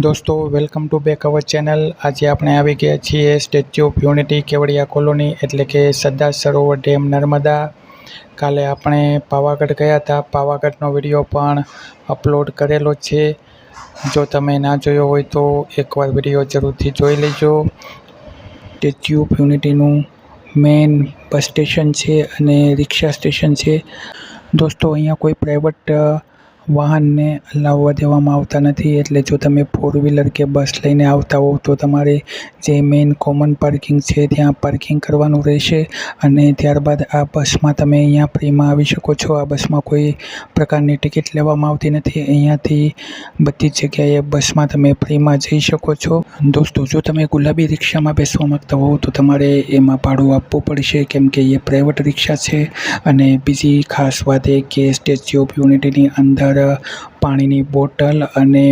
દોસ્તો welcome to back our channel આજે આપણે આવી ગયા છીએ Statue of Unity Kevadia colony એટલે કે સરદાર સરોવર ડેમ નર્મદા. કાલે આપણે પાવાગઢ ગયા હતા. પાવાગઢનો વીડિયો પણ અપલોડ કરેલો છે. જો તમે ના જોયો હોય તો એકવાર વીડિયો જરૂરથી જોઈ લેજો. સ્ટેચ્યુ ઓફ યુનિટીનું મેઇન બસ સ્ટેશન છે અને રિક્ષા સ્ટેશન છે. દોસ્તો, અહીંયા કોઈ પ્રાઇવેટ વાહનને લાવવા દેવામાં આવતા નથી. એટલે જો તમે ફોર વ્હીલર કે બસ લઈને આવતા હોવ, તો તમારે જે મેઇન કોમન પાર્કિંગ છે, ત્યાં પાર્કિંગ કરવાનું રહેશે અને ત્યારબાદ આ બસમાં તમે અહીંયા ફ્રીમાં આવી શકો છો. આ બસમાં કોઈ પ્રકારની ટિકિટ લેવામાં આવતી નથી. અહીંયાથી બધી જ જગ્યાએ બસમાં તમે ફ્રીમાં જઈ શકો છો. દોસ્તો, જો તમે ગુલાબી રિક્ષામાં બેસવા માંગતા હોવ, તો તમારે એમાં ભાડું આપવું પડશે, કેમ કે એ પ્રાઇવેટ રિક્ષા છે અને બીજી ખાસ વાત એ કે સ્ટેચ્યુ ઓફ યુનિટીની અંદર પાણીની બોટલ અને